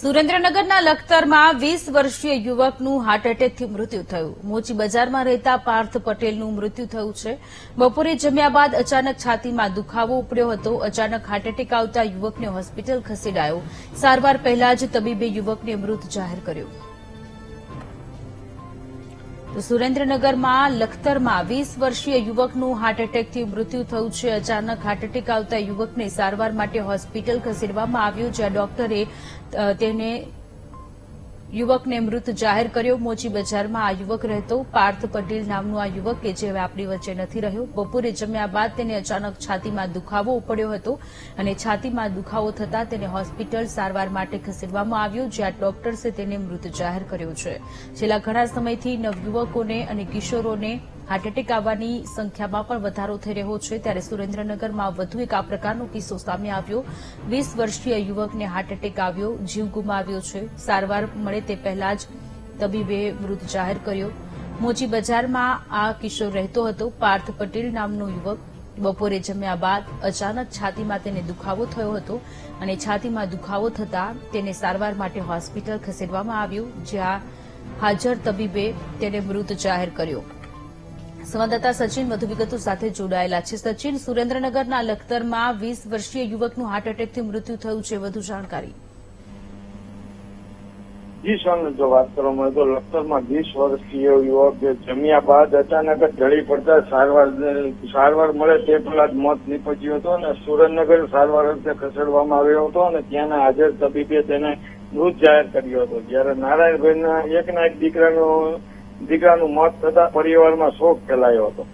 સુરેન્દ્રનગરના લખતરમાં વીસ વર્ષીય યુવકનું હાર્ટ એટેકથી મૃત્યુ થયું. મોચી બજારમાં રહેતા પાર્થ પટેલનું મૃત્યુ થયું છે. બપોરે જમ્યા બાદ અચાનક છાતીમાં દુખાવો ઉપડ્યો હતો. અચાનક હાર્ટ એટેક આવતા યુવકને હોસ્પિટલ ખસેડાયો. સારવાર પહેલા જ તબીબે યુવકને મૃત જાહેર કર્યો. સુરેન્દ્રનગરમાં લખતરમાં વીસ વર્ષીય યુવકનું હાર્ટ એટેકથી મૃત્યુ થયું છે. અચાનક હાર્ટ એટેક આવતા યુવકને સારવાર માટે હોસ્પિટલ ખસેડવામાં આવ્યો જ્યાં ડોક્ટરે તેને યુવકને મૃત જાહેર કર્યો. મોચી બજારમાં આ યુવક રહેતો. પાર્થ પટેલ નામનો આ યુવક કે જે હવે આપણી વચ્ચે નથી રહ્યો. બપોરે જમ્યા બાદ તેને અચાનક છાતીમાં દુખાવો ઉપડ્યો હતો અને છાતીમાં દુખાવો થતાં તેને હોસ્પિટલ સારવાર માટે ખસેડવામાં આવ્યો, જ્યાં ડોક્ટર્સે તેને મૃત જાહેર કર્યો છે. છેલ્લા ઘણા સમયથી નવયુવકોને અને કિશોરોને હાર્ટ આવવાની સંખ્યામાં પણ વધારો થઈ રહ્યો છે. ત્યારે સુરેન્દ્રનગરમાં વધુ એક આ પ્રકારનો કિસ્સો સામે આવ્યો. વીસ વર્ષીય યુવકને હાર્ટ એટેક આવ્યો, જીવ ગુમાવ્યો છે. સારવાર મળે તે પહેલા જ તબીબે મૃત જાહેર કર્યો. મોચી બજારમાં આ કિશોર રહેતો હતો. પાર્થ પટેલ નામનો યુવક બપોરે જમ્યા બાદ અચાનક છાતીમાં તેને દુખાવો થયો હતો અને છાતીમાં દુખાવો થતાં તેને સારવાર માટે હોસ્પિટલ ખસેડવામાં આવ્યું, જ્યાં હાજર તબીબે તેને મૃત જાહેર કર્યો. સંવાદદાતા સચિન વધુ વિગતો સાથે જોડાયેલા છે. સચિન, સુરેન્દ્રનગરના લખતરમાં વીસ વર્ષીય યુવકનું હાર્ટ એટેકથી મૃત્યુ થયું છે. વધુ જાણકારી. જી વાત કરવામાં તો લખતરમાં વીસ વર્ષીય યુવક જમ્યા બાદ અચાનક ઢળી પડતા સારવાર સારવાર મળે તે પહેલા જ મોત નીપજ્યું હતું અને સુરેન્દ્રનગર સારવાર અર્થે ખસેડવામાં આવ્યો હતો અને ત્યાંના હાજર તબીબે તેને મૃત જાહેર કર્યો હતો. જ્યારે નારાયણભાઈના એકના એક દીકરાનું દીકરાનું મોત થતા પરિવારમાં શોક ફેલાયો હતો.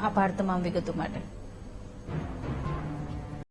આભાર તમામ વિગતો માટે.